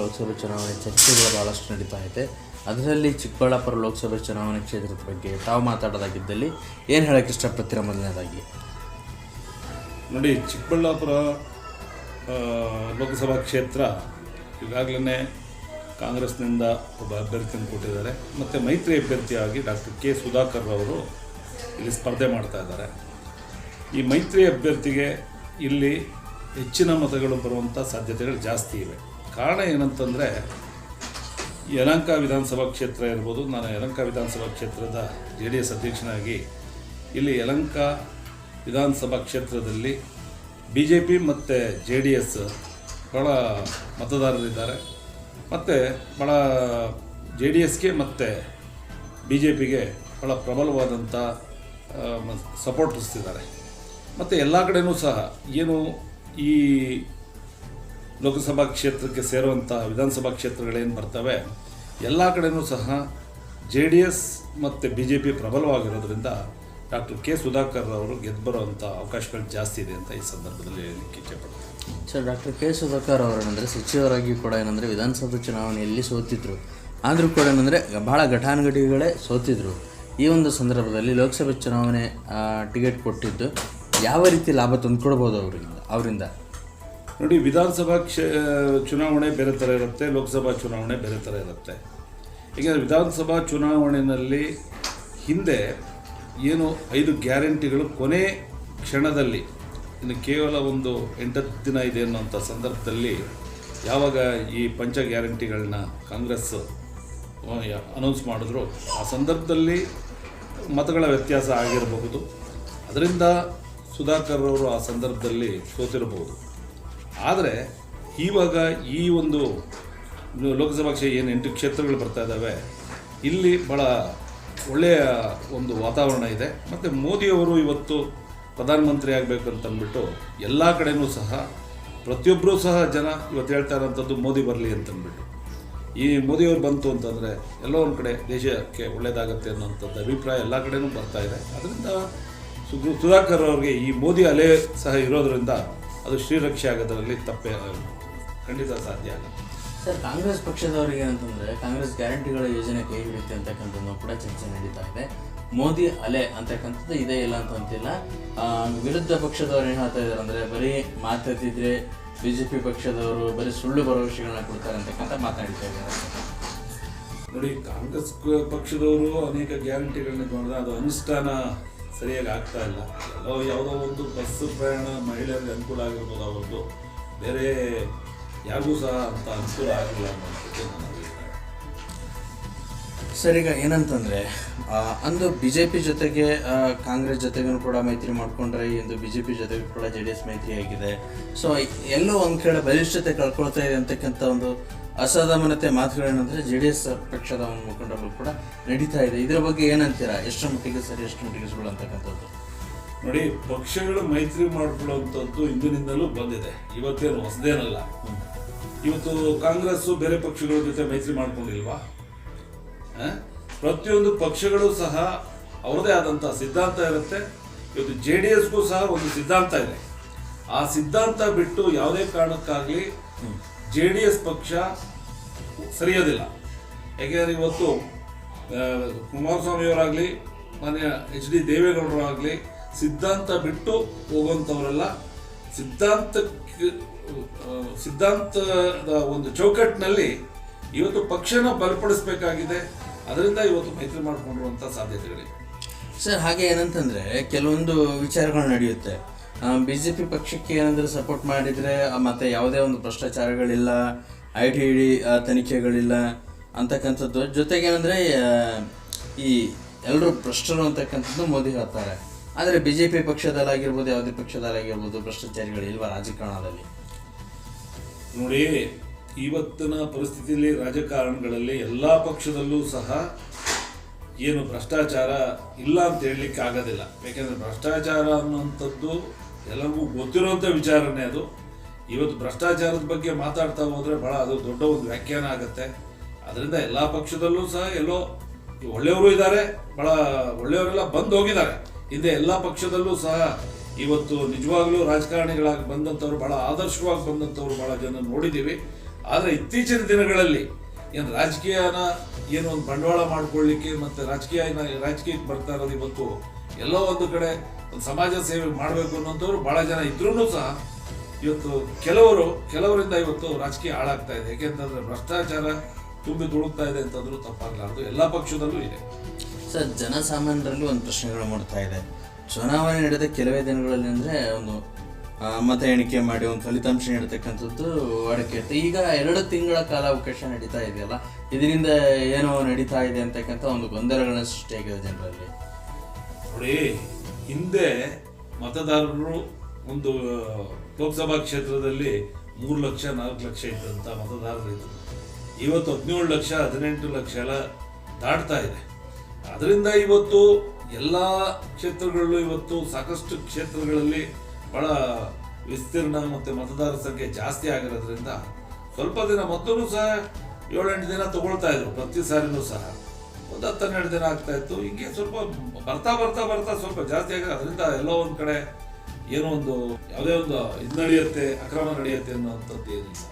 ಲೋಕಸಭೆ ಚುನಾವಣೆ ಚರ್ಚೆಗಳು ಭಾಳಷ್ಟು ನಡೀತಾ ಇದೆ. ಅದರಲ್ಲಿ ಚಿಕ್ಕಬಳ್ಳಾಪುರ ಲೋಕಸಭೆ ಚುನಾವಣೆ ಕ್ಷೇತ್ರದ ಬಗ್ಗೆ ತಾವು ಮಾತಾಡೋದಾಗಿದ್ದಲ್ಲಿ ಏನು ಹೇಳೋಕ್ಕೆ ಇಷ್ಟಪಡ್ತೀರ ಮೊದಲನೇದಾಗಿ? ನೋಡಿ, ಚಿಕ್ಕಬಳ್ಳಾಪುರ ಲೋಕಸಭಾ ಕ್ಷೇತ್ರ ಈಗಾಗಲೇ ಕಾಂಗ್ರೆಸ್ನಿಂದ ಒಬ್ಬ ಅಭ್ಯರ್ಥಿಯನ್ನು ಕೊಟ್ಟಿದ್ದಾರೆ. ಮತ್ತು ಮೈತ್ರಿ ಅಭ್ಯರ್ಥಿಯಾಗಿ ಡಾಕ್ಟರ್ ಕೆ ಸುಧಾಕರ್ ಅವರು ಇಲ್ಲಿ ಸ್ಪರ್ಧೆ ಮಾಡ್ತಾ ಇದ್ದಾರೆ. ಈ ಮೈತ್ರಿ ಅಭ್ಯರ್ಥಿಗೆ ಇಲ್ಲಿ ಹೆಚ್ಚಿನ ಮತಗಳು ಬರುವಂಥ ಸಾಧ್ಯತೆಗಳು ಜಾಸ್ತಿ ಇವೆ. ಕಾರಣ ಏನಂತಂದರೆ, ಯಲಂಕ ವಿಧಾನಸಭಾ ಕ್ಷೇತ್ರ ಇರ್ಬೋದು, ನಾನು ಯಲಂಕ ವಿಧಾನಸಭಾ ಕ್ಷೇತ್ರದ ಜೆ ಡಿ ಎಸ್ ಅಧ್ಯಕ್ಷನಾಗಿ, ಇಲ್ಲಿ ಯಲಂಕ ವಿಧಾನಸಭಾ ಕ್ಷೇತ್ರದಲ್ಲಿ ಬಿ ಜೆ ಪಿ ಮತ್ತು ಜೆ ಡಿ ಎಸ್ ಭಾಳ ಮತದಾರರಿದ್ದಾರೆ. ಮತ್ತು ಭಾಳ ಜೆ ಡಿ ಎಸ್ಗೆ ಮತ್ತು ಬಿ ಜೆ ಪಿಗೆ ಭಾಳ ಪ್ರಬಲವಾದಂಥ ಸಪೋರ್ಟರ್ಸ್ ಇದ್ದಾರೆ ಮತ್ತು ಎಲ್ಲ ಕಡೆಯೂ ಸಹ ಏನು ಈ ಲೋಕಸಭಾ ಕ್ಷೇತ್ರಕ್ಕೆ ಸೇರುವಂಥ ವಿಧಾನಸಭಾ ಕ್ಷೇತ್ರಗಳೇನು ಬರ್ತವೆ, ಎಲ್ಲ ಕಡೆಯೂ ಸಹ ಜೆ ಡಿ ಎಸ್ ಮತ್ತು ಬಿ ಜೆ ಪಿ ಪ್ರಬಲವಾಗಿರೋದ್ರಿಂದ ಡಾಕ್ಟರ್ ಕೆ ಸುಧಾಕರ್ ಅವರು ಗೆದ್ದು ಬರುವಂಥ ಅವಕಾಶಗಳು ಜಾಸ್ತಿ ಇದೆ ಅಂತ ಈ ಸಂದರ್ಭದಲ್ಲಿ ಹೇಳಲಿಕ್ಕೆ ಇಚ್ಛೆಪಡ್ತೀನಿ ಸರ್, ಡಾಕ್ಟರ್ ಕೆ ಸುಧಾಕರ್ ಅವರೇನೆಂದರೆ ಸಚಿವರಾಗಿ ಕೂಡ ಏನಂದರೆ ವಿಧಾನಸಭೆ ಚುನಾವಣೆಯಲ್ಲಿ ಸೋತಿದ್ರು, ಆದರೂ ಕೂಡ ಏನಂದರೆ ಭಾಳ ಘಟಾನುಘಟಿಗಳೇ ಸೋತಿದ್ರು. ಈ ಒಂದು ಸಂದರ್ಭದಲ್ಲಿ ಲೋಕಸಭೆ ಚುನಾವಣೆ ಟಿಕೆಟ್ ಕೊಟ್ಟಿದ್ದು ಯಾವ ರೀತಿ ಲಾಭ ತಂದುಕೊಡ್ಬೋದು ಅವರಿಂದ ಅವರಿಂದ? ನೋಡಿ, ವಿಧಾನಸಭಾ ಕ್ಷ, ಚುನಾವಣೆ ಬೇರೆ ಥರ ಇರುತ್ತೆ, ಲೋಕಸಭಾ ಚುನಾವಣೆ ಬೇರೆ ಥರ ಇರುತ್ತೆ. ಈಗ ವಿಧಾನಸಭಾ ಚುನಾವಣೆಯಲ್ಲಿ ಹಿಂದೆ ಏನು ಐದು ಗ್ಯಾರಂಟಿಗಳು ಕೊನೆ ಕ್ಷಣದಲ್ಲಿ, ಇನ್ನು ಕೇವಲ ಒಂದು ಎಂಟತ್ತು ದಿನ ಇದೆ ಅನ್ನೋಂಥ ಸಂದರ್ಭದಲ್ಲಿ ಯಾವಾಗ ಈ ಪಂಚ ಗ್ಯಾರಂಟಿಗಳನ್ನ ಕಾಂಗ್ರೆಸ್ ಅನೌನ್ಸ್ ಮಾಡಿದ್ರು, ಆ ಸಂದರ್ಭದಲ್ಲಿ ಮತಗಳ ವ್ಯತ್ಯಾಸ ಆಗಿರಬಹುದು. ಅದರಿಂದ ಸುಧಾಕರ್ ಅವರು ಆ ಸಂದರ್ಭದಲ್ಲಿ ಸೋತಿರಬಹುದು. ಆದರೆ, ಇವಾಗ ಈ ಒಂದು ಲೋಕಸಭಾ ಕ್ಷೇತ್ರ ಏನು ಎಂಟು ಕ್ಷೇತ್ರಗಳು ಬರ್ತಾ ಇದ್ದಾವೆ, ಇಲ್ಲಿ ಭಾಳ ಒಳ್ಳೆಯ ಒಂದು ವಾತಾವರಣ ಇದೆ. ಮತ್ತು ಮೋದಿಯವರು ಇವತ್ತು ಪ್ರಧಾನಮಂತ್ರಿ ಆಗಬೇಕು ಅಂತ ಅಂದ್ಬಿಟ್ಟು ಎಲ್ಲ ಕಡೆಯೂ ಸಹ ಪ್ರತಿಯೊಬ್ಬರೂ ಸಹ ಜನ ಇವತ್ತು ಹೇಳ್ತಾ ಇರೋಂಥದ್ದು ಮೋದಿ ಬರಲಿ ಅಂತಂದ್ಬಿಟ್ಟು. ಈ ಮೋದಿಯವರು ಬಂತು ಅಂತಂದರೆ ಎಲ್ಲೋ ಒಂದು ಕಡೆ ದೇಶಕ್ಕೆ ಒಳ್ಳೆಯದಾಗತ್ತೆ ಅನ್ನೋಂಥದ್ದು ಅಭಿಪ್ರಾಯ ಎಲ್ಲ ಕಡೆಯೂ ಬರ್ತಾ ಇದೆ. ಅದರಿಂದ ಸುಧಾಕರ್ ಅವ್ರಿಗೆ ಈ ಮೋದಿ ಅಲೆ ಸಹ ಇರೋದರಿಂದ ಅದು ಶ್ರೀರಕ್ಷೆ ಆಗೋದ್ರಲ್ಲಿ ತಪ್ಪೇ ಖಂಡಿತ ಸಾಧ್ಯ ಆಗುತ್ತೆ ಸರ್ ಕಾಂಗ್ರೆಸ್ ಪಕ್ಷದವರಿಗೆ ಏನಂತಂದರೆ ಕಾಂಗ್ರೆಸ್ ಗ್ಯಾರಂಟಿಗಳ ಯೋಜನೆ ಕೈ ಹಿಡಿಯುತ್ತೆ ಅಂತಕ್ಕಂಥದ್ದು ಕೂಡ ಚರ್ಚೆ ನಡೀತಾ ಇದೆ. ಮೋದಿ ಅಲೆ ಅಂತಕ್ಕಂಥದ್ದು ಇದೆ ಇಲ್ಲ ಅಂತ ಅಂತಿಲ್ಲ. ವಿರುದ್ಧ ಪಕ್ಷದವ್ರು ಏನು ಹೇಳ್ತಾ ಇದ್ದಾರೆ ಅಂದರೆ ಬರೀ ಮಾತಾಡ್ತಿದ್ರೆ ಬಿ ಜೆ ಪಿ ಪಕ್ಷದವರು ಬರೀ ಸುಳ್ಳು ಭರವಸೆಗಳನ್ನ ಕೊಡ್ತಾರೆ ಅಂತಕ್ಕಂಥ ಮಾತಾಡ್ತಾ ಇದ್ದಾರೆ. ನೋಡಿ ಕಾಂಗ್ರೆಸ್ ಪಕ್ಷದವರು ಅನೇಕ ಗ್ಯಾರಂಟಿಗಳನ್ನ ನೋಡಿದ್ರೆ ಅದು ಅನುಷ್ಠಾನ ಸರಿಯಾಗಿ ಆಗ್ತಾ ಇಲ್ಲ ಎಲ್ಲೋ ಯಾವುದೋ ಒಂದು ಬಸ್ ಪ್ರಯಾಣ ಮಹಿಳೆಯರಿಗೆ ಅನುಕೂಲ ಆಗಿರ್ಬೋದು ಅವರದ್ದು. ಬೇರೆ ಯಾರಿಗೂ ಸಹ ಅಂತ ಅನುಕೂಲ ಆಗಿಲ್ಲ ಅನ್ನೋದಕ್ಕೆ ಈಗ ಏನಂತಂದರೆ ಅಂದು ಬಿ ಜೆ ಪಿ ಜೊತೆಗೆ ಕಾಂಗ್ರೆಸ್ ಜೊತೆಗೂ ಕೂಡ ಮೈತ್ರಿ ಮಾಡಿಕೊಂಡ್ರೆ, ಇಂದು ಬಿ ಜೆ ಪಿ ಜೊತೆಗೂ ಕೂಡ ಜೆ ಡಿ ಎಸ್ ಮೈತ್ರಿ ಆಗಿದೆ. ಸೊ ಎಲ್ಲೋ ಒಂದು ಕಡೆ ಬಲಿಷ್ಠತೆ ಕಳ್ಕೊಳ್ತಾ ಇದೆ ಅಂತಕ್ಕಂಥ ಒಂದು ಅಸಮಾನತೆ ಮಾತುಗಳೇನಂದ್ರೆ ಜೆ ಡಿ ಎಸ್ ಪಕ್ಷದ ಒಂದು ಮುಖಂಡರು ಕೂಡ ನಡೀತಾ ಇದೆ. ಇದರ ಬಗ್ಗೆ ಏನಂತೀರಾ? ಎಷ್ಟರ ಮಟ್ಟಿಗೆ ಸರಿ ಎಷ್ಟು ಮಟ್ಟಿಗೆ ಸುಳ್ಳು ಅಂತಕ್ಕಂಥದ್ದು? ನೋಡಿ ಪಕ್ಷಗಳು ಮೈತ್ರಿ ಮಾಡ್ಕೊಳ್ಳುವಂಥದ್ದು ಹಿಂದಿನಿಂದಲೂ ಬಂದಿದೆ. ಇವತ್ತೇನು ಹೊಸದೇನಲ್ಲ. ಇವತ್ತು ಕಾಂಗ್ರೆಸ್ ಬೇರೆ ಪಕ್ಷಗಳ ಜೊತೆ ಮೈತ್ರಿ ಮಾಡ್ಕೊಂಡಿಲ್ವಾ? ಪ್ರತಿಯೊಂದು ಪಕ್ಷಗಳು ಸಹ ಅವರದೇ ಆದಂಥ ಸಿದ್ಧಾಂತ ಇರುತ್ತೆ. ಇವತ್ತು ಜೆ ಡಿ ಎಸ್ಗೂ ಸಹ ಒಂದು ಸಿದ್ಧಾಂತ ಇದೆ. ಆ ಸಿದ್ಧಾಂತ ಬಿಟ್ಟು ಯಾವುದೇ ಕಾರಣಕ್ಕಾಗಲಿ ಜೆ ಡಿ ಎಸ್ ಪಕ್ಷ ಸರಿಯೋದಿಲ್ಲ. ಯಾಕೆಂದರೆ ಇವತ್ತು ಕುಮಾರಸ್ವಾಮಿಯವರಾಗಲಿ, ಮಾನ್ಯ ಎಚ್ ಡಿ ದೇವೇಗೌಡರಾಗಲಿ ಸಿದ್ಧಾಂತ ಬಿಟ್ಟು ಹೋಗುವಂಥವರೆಲ್ಲ ಸಿದ್ಧಾಂತಕ್ಕೆ ಸಿದ್ಧಾಂತದ ಒಂದು ಚೌಕಟ್ಟಿನಲ್ಲಿ ಇವತ್ತು ಪಕ್ಷನ ಬಲಪಡಿಸಬೇಕಾಗಿದೆ. ಅದರಿಂದ ಇವತ್ತು ಮೈತ್ರಿ ಮಾಡಿಕೊಂಡಿರುವಂಥ ಸಾಧ್ಯತೆಗಳಿವೆ. ಸರ್, ಹಾಗೆ ಏನಂತಂದರೆ, ಕೆಲವೊಂದು ವಿಚಾರಗಳು ನಡೆಯುತ್ತೆ. ಬಿ ಜೆ ಪಿ ಪಕ್ಷಕ್ಕೆ ಏನಾದರೂ ಸಪೋರ್ಟ್ ಮಾಡಿದರೆ ಮತ್ತು ಯಾವುದೇ ಒಂದು ಭ್ರಷ್ಟಾಚಾರಗಳಿಲ್ಲ ಐ ಟಿ ಡಿ ತನಿಖೆಗಳಿಲ್ಲ ಅಂತಕ್ಕಂಥದ್ದು. ಜೊತೆಗೆ ಏನಂದರೆ ಈ ಎಲ್ಲರೂ ಭ್ರಷ್ಟರು ಅಂತಕ್ಕಂಥದ್ದು ಮೋದಿ ಹೇಳ್ತಾರೆ. ಆದರೆ ಬಿ ಜೆ ಪಿ ಪಕ್ಷದಲ್ಲಾಗಿರ್ಬೋದು, ಯಾವುದೇ ಪಕ್ಷದಲ್ಲಾಗಿರ್ಬೋದು ಭ್ರಷ್ಟಾಚಾರಿಗಳು ಇಲ್ವಾ ರಾಜಕಾರಣದಲ್ಲಿ? ನೋಡಿ, ಇವತ್ತಿನ ಪರಿಸ್ಥಿತಿಯಲ್ಲಿ ರಾಜಕಾರಣಗಳಲ್ಲಿ ಎಲ್ಲ ಪಕ್ಷದಲ್ಲೂ ಸಹ ಏನು ಭ್ರಷ್ಟಾಚಾರ ಇಲ್ಲ ಅಂತ ಹೇಳಲಿಕ್ಕೆ ಆಗೋದಿಲ್ಲ. ಯಾಕೆಂದರೆ ಭ್ರಷ್ಟಾಚಾರ ಅನ್ನುವಂಥದ್ದು ಎಲ್ಲರಿಗೂ ಗೊತ್ತಿರುವಂಥ ವಿಚಾರನೇ ಅದು. ಇವತ್ತು ಭ್ರಷ್ಟಾಚಾರದ ಬಗ್ಗೆ ಮಾತಾಡ್ತಾ ಹೋದರೆ ಭಾಳ ಅದು ದೊಡ್ಡ ಒಂದು ವ್ಯಾಖ್ಯಾನ ಆಗುತ್ತೆ. ಅದರಿಂದ ಎಲ್ಲ ಪಕ್ಷದಲ್ಲೂ ಸಹ ಎಲ್ಲೋ ಒಳ್ಳೆಯವರು ಇದ್ದಾರೆ ಭಾಳ ಒಳ್ಳೆಯವರೆಲ್ಲ ಬಂದು ಹೋಗಿದ್ದಾರೆ. ಹಿಂದೆ ಎಲ್ಲ ಪಕ್ಷದಲ್ಲೂ ಸಹ ಇವತ್ತು ನಿಜವಾಗ್ಲೂ ರಾಜಕಾರಣಿಗಳಾಗಿ ಬಂದಂಥವ್ರು ಭಾಳ ಆದರ್ಶವಾಗಿ ಬಂದಂಥವ್ರು ಭಾಳ ಜನ ನೋಡಿದ್ದೀವಿ. ಆದರೆ ಇತ್ತೀಚಿನ ದಿನಗಳಲ್ಲಿ ಏನು ರಾಜಕೀಯನ ಏನು ಒಂದು ಬಂಡವಾಳ ಮಾಡ್ಕೊಳ್ಳಿಕ್ಕೆ ಮತ್ತು ರಾಜಕೀಯ ರಾಜಕೀಯಕ್ಕೆ ಬರ್ತಾ ಇರೋದು ಇವತ್ತು ಎಲ್ಲೋ ಒಂದು ಕಡೆ ಒಂದು ಸಮಾಜ ಸೇವೆ ಮಾಡಬೇಕು ಅನ್ನೋಂಥವ್ರು ಭಾಳ ಜನ ಇದ್ರೂ ಸಹ ಇವತ್ತು ಕೆಲವರು, ಕೆಲವರಿಂದ ಇವತ್ತು ರಾಜಕೀಯ ಹಾಳಾಗ್ತಾ ಇದೆ. ಯಾಕೆಂತಂದ್ರೆ ಭ್ರಷ್ಟಾಚಾರ ತುಂಬಿ ತುಳುಕ್ತಾ ಇದೆ ಅಂತಂದ್ರೂ ತಪ್ಪಾಗಲಾರ್ದು. ಎಲ್ಲ ಪಕ್ಷದಲ್ಲೂ ಇದೆ. ಸರ್, ಜನಸಾಮಾನ್ಯರಲ್ಲಿ ಒಂದು ಪ್ರಶ್ನೆಗಳು ಮೂಡ್ತಾ ಇದೆ. ಚುನಾವಣೆ ನಡೆದ ಕೆಲವೇ ದಿನಗಳಲ್ಲಿ ಅಂದರೆ ಒಂದು ಮತ ಎಣಿಕೆ ಮಾಡಿ ಒಂದು ಫಲಿತಾಂಶ ನೀಡತಕ್ಕಂಥದ್ದು ವಾಡಿಕೆ ಇರುತ್ತೆ. ಈಗ ಎರಡು ತಿಂಗಳ ಕಾಲ ಅವಕಾಶ ನಡೀತಾ ಇದೆಯಲ್ಲ, ಇದರಿಂದ ಏನೋ ನಡೀತಾ ಇದೆ ಅಂತಕ್ಕಂಥ ಒಂದು ಗೊಂದಲಗಳನ್ನ ಸೃಷ್ಟಿಯಾಗಿದೆ ಜನರಲ್ಲಿ. ನೋಡಿ, ಹಿಂದೆ ಮತದಾರರು ಒಂದು ಲೋಕಸಭಾ ಕ್ಷೇತ್ರದಲ್ಲಿ ಮೂರು ಲಕ್ಷ, ನಾಲ್ಕು ಲಕ್ಷ ಇದ್ದಂಥ ಮತದಾರರು ಇದ್ದರು ಇವತ್ತು ಹದಿನೇಳು ಲಕ್ಷ, ಹದಿನೆಂಟು ಲಕ್ಷ ಎಲ್ಲ ದಾಟ್ತಾ ಇದೆ. ಅದರಿಂದ ಇವತ್ತು ಎಲ್ಲ ಕ್ಷೇತ್ರಗಳಲ್ಲೂ ಇವತ್ತು ಸಾಕಷ್ಟು ಕ್ಷೇತ್ರಗಳಲ್ಲಿ ಬಹಳ ವಿಸ್ತೀರ್ಣ ಮತ್ತು ಮತದಾರರ ಸಂಖ್ಯೆ ಜಾಸ್ತಿ ಆಗಿರೋದ್ರಿಂದ ಸ್ವಲ್ಪ ದಿನ ಮೊದಲು ಸಹ ಏಳೆಂಟು ದಿನ ತಗೊಳ್ತಾ ಇದ್ರು, ಪ್ರತಿ ಸಾರಿನೂ ಸಹ. ಒಂದು ಹತ್ತು ಹನ್ನೆರಡು ದಿನ ಆಗ್ತಾ ಇತ್ತು. ಹಿಂಗೆ ಸ್ವಲ್ಪ ಬರ್ತಾ ಬರ್ತಾ ಬರ್ತಾ ಸ್ವಲ್ಪ ಜಾಸ್ತಿ ಆಗ ಅದರಿಂದ ಎಲ್ಲೋ ಒಂದು ಕಡೆ ಏನೋ ಒಂದು ಯಾವುದೇ ಒಂದು ಇದು ನಡೆಯುತ್ತೆ, ಅಕ್ರಮ ನಡೆಯುತ್ತೆ ಅನ್ನೋಂಥದ್ದು ಏನಿಲ್ಲ.